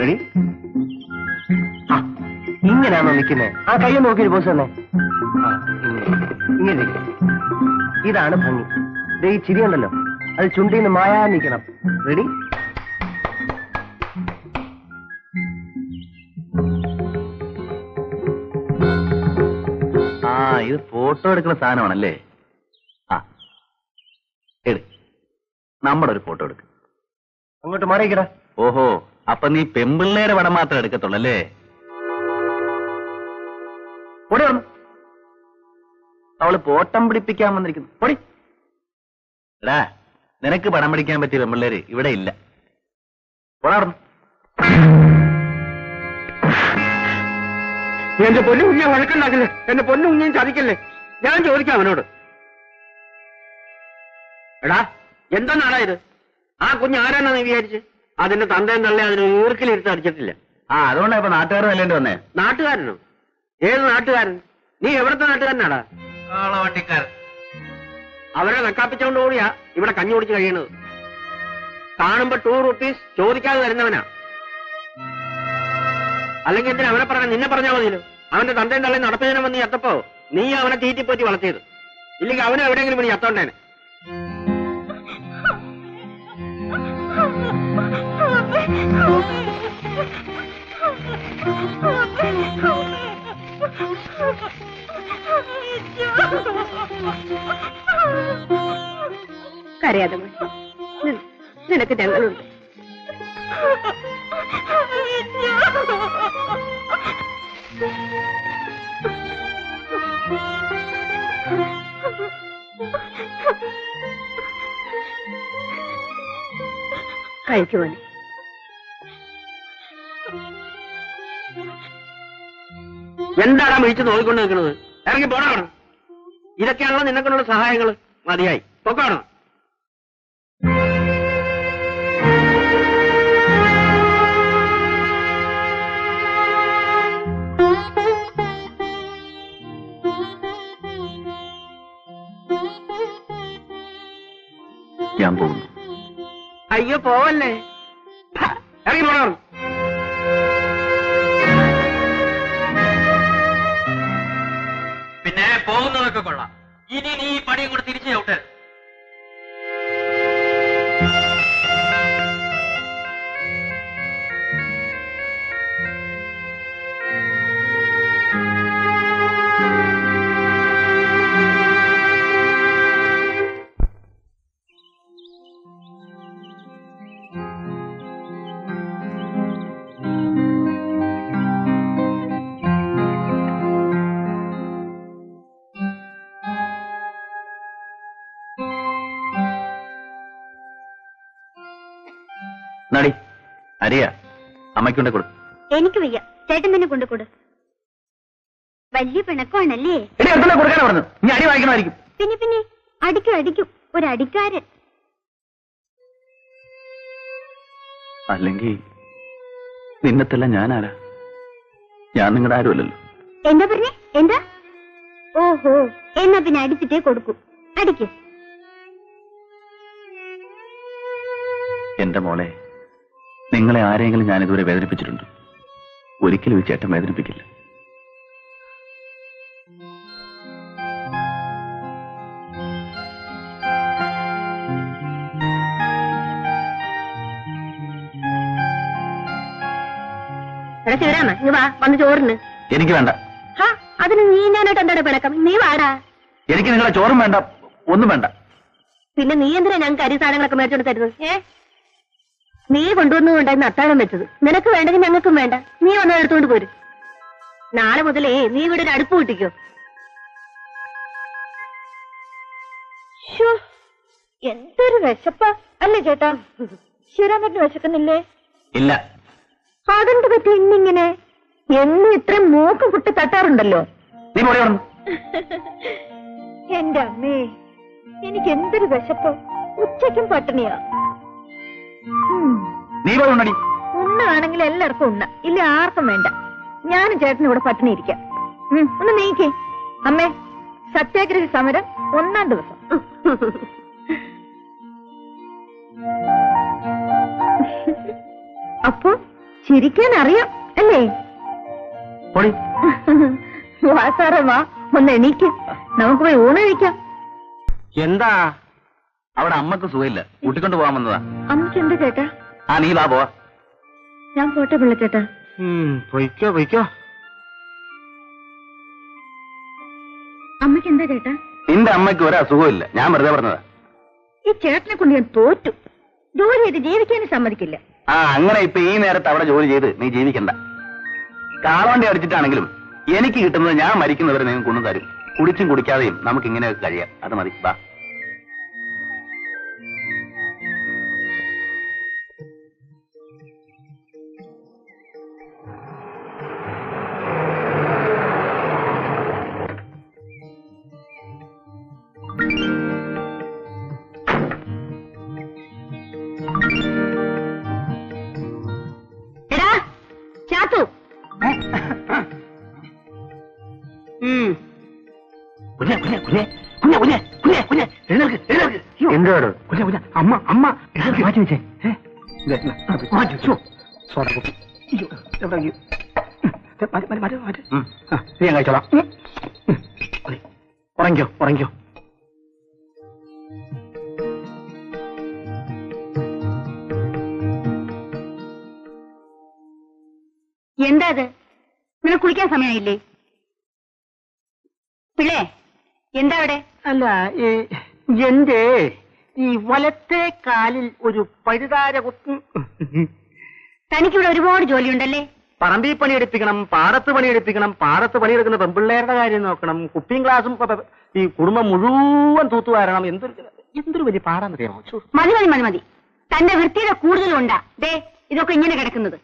Ready ഇങ്ങനെയാണോ നിൽക്കുന്നത് ആ കൈ നോക്കി പോസ് തന്നെ ഇങ്ങനെ. ഇതാണ് ഭംഗി. ദേ ഈ ചിരിയുണ്ടല്ലോ അത് ചുണ്ടിന്ന് മായാ നിൽക്കണം. റെഡി ആ ഇത് ഫോട്ടോ എടുക്കുന്ന സാധനമാണല്ലേ ആ എടു നമ്മുടെ ഒരു ഫോട്ടോ എടുക്ക്. അങ്ങോട്ട് മാറിക്കട ഓഹോ അപ്പൊ നീ പെമ്പിള്ളേരെ പടം മാത്രം എടുക്കത്തുള്ളല്ലേ? പൊടി വന്നു. അവൾ പോട്ടം പിടിപ്പിക്കാൻ വന്നിരിക്കുന്നു. പൊടി. എടാ നിനക്ക് പടം പിടിക്കാൻ പറ്റിയ പെമ്പിള്ളേര് ഇവിടെ ഇല്ല. പോടാർന്നു എന്റെ പൊന്നു കുഞ്ഞെ വഴക്കുണ്ടാക്കില്ലേ? എന്റെ പൊന്നു കുഞ്ഞെ ചതിക്കല്ലേ? ഞാൻ ചോദിക്കാം അവനോട്. എടാ എന്തെന്നാടാ ഇത് ആ കുഞ്ഞ് ആരാണെന്ന് നീ വിചാരിച്ച്? അതിന്റെ തന്തയും തള്ളി അതിന് ഈർക്കിലിരുത്ത് അടിച്ചിട്ടില്ല. ആ അതുകൊണ്ടാ ഇപ്പൊ നാട്ടുകാരൻ നല്ലേണ്ടി വന്നേ. നാട്ടുകാരനോ? ഏത് നാട്ടുകാരൻ? നീ എവിടത്തെ നാട്ടുകാരനാടാ? വണ്ടിക്കാരൻ അവരെ നക്കാപ്പിച്ചോണ്ട് കൂടിയാ ഇവിടെ കഞ്ഞി കുടിച്ച് കഴിയണത്. കാണുമ്പോ ടൂ റുപ്പീസ് ചോദിക്കാതെ തരുന്നവനാ അല്ലെങ്കിൽ എന്തിനാ അവനെ പറഞ്ഞ നിന്നെ പറഞ്ഞാൽ മതിയല്ലോ? അവന്റെ തന്തയും തള്ളി നടപ്പതിനെ വന്ന് ചത്തപ്പോ നീ അവനെ തീറ്റിപ്പോറ്റി വളർത്തിയത്. ഇല്ലെങ്കിൽ അവനെ എവിടെയെങ്കിലും ഇനി ചത്തോണ്ടേനെ കരയാതെ നിനക്ക് ഞങ്ങളുണ്ട്. കഴിക്കുവാനെ എന്താടാ വിളിച്ച് നോക്കിക്കൊണ്ട് നിൽക്കുന്നത് ഇറങ്ങി പോടാണ് ഇതൊക്കെയാണല്ലോ നിനക്കുള്ള സഹായങ്ങൾ മതിയായി. പൊക്കാണോ ഞാൻ പോകുന്നു. അയ്യോ പോവല്ലേ? ഇറങ്ങി പോടാണ് പിന്നെ പോകുന്നതൊക്കെ കൊള്ളാം. ഇനി നീ ഈ പണിയും കൂടെ തിരിച്ചു ചവിട്ട് അരിയ അമ്മയ്ക്കൊണ്ട് കൊടു. എനിക്ക് വയ്യ. ചേട്ടൻ തന്നെ കൊണ്ടുകൊടു വലിയ പിണക്കമാണല്ലേ? പറഞ്ഞു അടി പിന്നെ പിന്നെ. അടിക്കും അടിക്കും. ഒരു അടിക്കാരൻ. അല്ലെങ്കിൽ നിന്നത്തല്ല ഞാനാരാ? ഞാൻ നിങ്ങളുടെ ആരുമല്ലല്ലോ. എന്താ പറഞ്ഞേ? എന്താ? ഓഹോ. എന്നാ പിന്നെ അടിച്ചിട്ടേ കൊടുക്കൂ. അടിക്കും. എന്റെ മോളെ നിങ്ങളെ ആരെങ്കിലും ഞാൻ ഇതുവരെ വേദനിപ്പിച്ചിട്ടുണ്ട്? ഒരിക്കലും ഈ ചേട്ടൻ വേദനിപ്പിക്കില്ല. ശിവരാമ നീ വാ വന്ന് ചോറിന്. എനിക്ക് വേണ്ട. അതിന് നീ ഞാനായിട്ട് എന്താണ് പിണക്കം? നീ വാടാ. എനിക്ക് നിങ്ങളെ ചോറും വേണ്ട ഒന്നും വേണ്ട. പിന്നെ നീ എന്തിനാ ഞങ്ങൾക്ക് അരി സാധനങ്ങളൊക്കെ മേടിച്ചോണ്ട് തരുന്നത്? ഏ? നീ കൊണ്ടുവന്നുകൊണ്ടായിരുന്നു അത്താഴം വെച്ചത്. നിനക്ക് വേണ്ടെങ്കിൽ ഞങ്ങൾക്കും വേണ്ട. നീ വന്ന് എടുത്തുകൊണ്ട് പോരും. നാളെ മുതലേ നീ ഇവിടെ ഒരു അടുപ്പ് കൂട്ടിക്കോ എന്തൊരു വിശപ്പ. അല്ലേ ചേട്ടാ? ശിവരാമന് വിശക്കുന്നില്ലേ? ഇല്ല. അതെന്ത് പറ്റി ഇന്നിങ്ങനെ? എന്നും ഇത്ര മൂക്ക് കുട്ടി തട്ടാറുണ്ടല്ലോ. എന്റെ അമ്മേ എനിക്ക് എന്തൊരു വിശപ്പ്. ഉച്ചയ്ക്കും പട്ടിണിയാ. നീ പോയി ഉണ്ണാണെങ്കിൽ എല്ലാവർക്കും ഉണ്ണ. ഇല്ല ആർക്കും വേണ്ട. ഞാനും ചേട്ടനും ഇവിടെ പട്ടിണി ഇരിക്കാം ഒന്ന് നീക്കേ. അമ്മേ സത്യാഗ്രഹ സമരം ഒന്നാം ദിവസം. അപ്പൊ ചിരിക്കാൻ അറിയാം അല്ലേ? പൊടി വാ സാറേ വാ. ഒന്ന് എണീക്ക്. നമുക്ക് പോയി ഊണ് കഴിക്കാം. എന്താ? അവിടെ അമ്മയ്ക്ക് സുഖമില്ല. കൂട്ടിക്കൊണ്ട് പോകാൻ വന്നതാ. അമ്മയ്ക്ക് എന്താ ചേട്ടാ? ആ നീ വാ പോവാ. ഞാൻ പോട്ടെ പിള്ളച്ചേട്ടാ. പൊയ്ക്കോ പൊയ്ക്കോ. അമ്മയ്ക്ക് എന്താ ചേട്ടാ? നിന്റെ അമ്മയ്ക്ക് ഒരു അസുഖമില്ല ഞാൻ വെറുതെ പറഞ്ഞതാ. ഈ ചേട്ടനെ കൊണ്ട് ഞാൻ തോറ്റു. ജോലി ചെയ്ത് ജീവിക്കാനും സമ്മതിക്കില്ല. ആ അങ്ങനെ ഇപ്പൊ ഈ നേരത്തെ അവിടെ ജോലി ചെയ്ത് നീ ജീവിക്കണ്ട. കാളവണ്ടി അടിച്ചിട്ടാണെങ്കിലും എനിക്ക് കിട്ടുന്നത് ഞാൻ മരിക്കുന്നവരെ നിങ്ങൾ കൊണ്ടു തരും. കുടിച്ചും കുടിക്കാതെയും നമുക്ക് ഇങ്ങനെയൊക്കെ കഴിയാം. അത് മതി. വാ. എന്താണ് അമ്മ അമ്മ മാറ്റി വെച്ചേ. മാറ്റി വെച്ചു. സോഡ ദേ, മാറ്റി മാറ്റി മാറ്റി ഞാൻ കഴിച്ചോളാം ഉം. ഉം. സമയമില്ലേ സമയമായില്ലേ? പിള്ളേ എന്താ അവിടെ? അല്ല എന്റെ ഈ വലത്തെ കാലിൽ ഒരു പഴുതാര കുത്തും. തനിക്കിവിടെ ഒരുപാട് ജോലിയുണ്ടല്ലേ? പറമ്പിൽ പണിയെടുപ്പിക്കണം പാടത്ത് പണിയെടുപ്പിക്കണം പാടത്ത് പണിയെടുക്കുന്ന പെമ്പിള്ളേരുടെ കാര്യം നോക്കണം കുപ്പിയും പ- ഈ കുടുംബം മുഴുവൻ തൂത്തു തൂത്തുവാരണം എന്തൊരു എന്തൊരു വലിയ പാടാന്നറിയാമോ? അറിയാമോ മതി മതി മതി മതി. തന്റെ വൃത്തിയുടെ കൂടുതലുണ്ടാ. ദേ ഇതൊക്കെ ഇങ്ങനെ കിടക്കുന്നത്.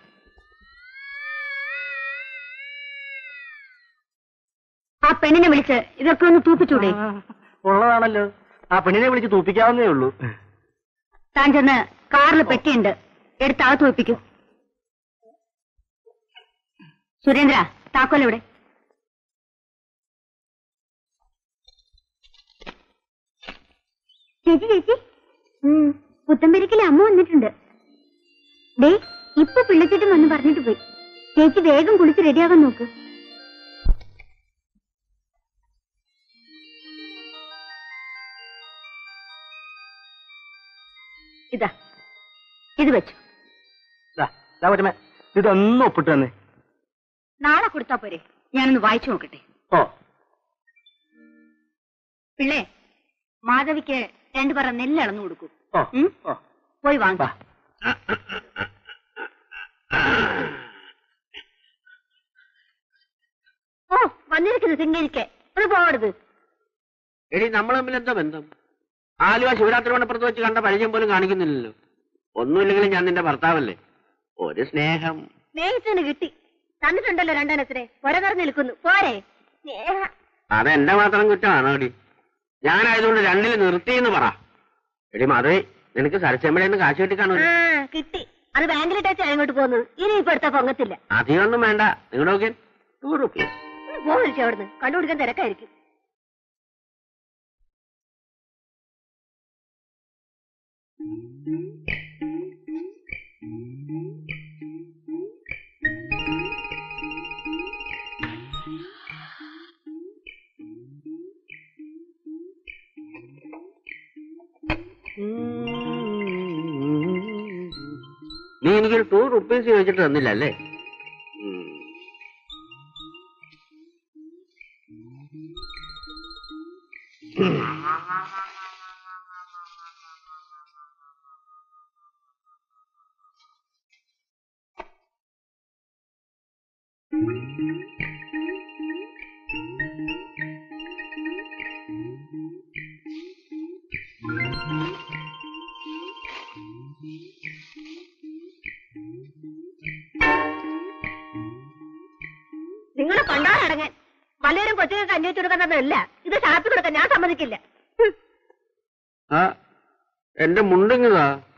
ആ പെണ്ണിനെ വിളിച്ച് ഇതൊക്കെ ഒന്ന് തൂപ്പിച്ചൂടെ? ഉള്ളതാണല്ലോ. ആ പെണ്ണിനെ വിളിച്ച് തൂപ്പിക്കാവുന്നേ ഉള്ളൂ. താൻ ചെന്ന് കാറിൽ പെട്ടിയുണ്ട്. എടുത്ത് അകത്ത് തൂപ്പിക്കും. സുരേന്ദ്ര താക്കോൽ ഇവിടെ. ചേച്ചി ചേച്ചി. പുത്തമ്പരിക്കലെ അമ്മ വന്നിട്ടുണ്ട്. ഡേ ഇപ്പൊ പിള്ളച്ചേട്ടൻ വന്ന് പറഞ്ഞിട്ട് പോയി. ചേച്ചി വേഗം കുളിച്ച് റെഡിയാകാൻ നോക്ക്. ഇതാ. ഇത് വെച്ചു. ഇതൊന്നും ഒപ്പിട്ട് തന്നെ. നാളെ കൊടുത്താ പോരെ. ഞാനൊന്ന് വായിച്ചു നോക്കട്ടെ. ഓ. പിള്ളേ മാധവിക്ക് രണ്ടു പറ നെല്ല് അളന്നു കൊടുക്കും. പോയി വാങ്ങ. ഓ വന്നിരിക്കുന്നു സിംഗരിക്ക്. അത് പോകരുത് എടി നമ്മൾ തമ്മിൽ എന്താ ബന്ധം? ആലുവ ശിവരാത്രി മണപ്പുറത്ത് വെച്ച് കണ്ട പരിചയം പോലും കാണിക്കുന്നില്ലല്ലോ. ഒന്നുമില്ലെങ്കിലും ഞാൻ നിന്റെ ഭർത്താവല്ലേ? ഒരു സ്നേഹം. സ്നേഹിച്ചതിന് കിട്ടി. തന്നിട്ടുണ്ടല്ലോ രണ്ടെണ്ണത്തിനെ ഒരകർ നിൽക്കുന്നു. പോരെ. അതെന്റെ മാത്രം കുറ്റമാണോടി ഞാനായതുകൊണ്ട് രണ്ടിൽ നിർത്തി എന്ന് പറ. എടി മാധവി നിനക്ക് സരച്ചമ്മയുടെ നിന്ന് കാശ് കിട്ടി കാണൂ കിട്ടി. അത് ബാങ്കിലിട്ടാച്ചാ അങ്ങോട്ട് പോകുന്നത്. ഇനി ഇപ്പൊ എടുത്താ പൊങ്ങത്തില്ല. അധികമൊന്നും വേണ്ട. നിങ്ങളുടെ നോക്കിയാൽ ടൂ റുപ്പീസ് പോകുന്നു അവിടുന്ന്. കണ്ടുപിടിക്കാൻ തിരക്കായിരിക്കും. നീ എനിക്കൊരു ടൂ റുപ്പീസ് ചോദിച്ചിട്ട് തന്നില്ല അല്ലേ ഉം. കൊടുക്കുന്നതല്ല ഇത് ഷാപ്പി കൊടുക്കാൻ ഞാൻ സമ്മതിക്കില്ല. എന്റെ മുണ്ടിങ്ങതാ.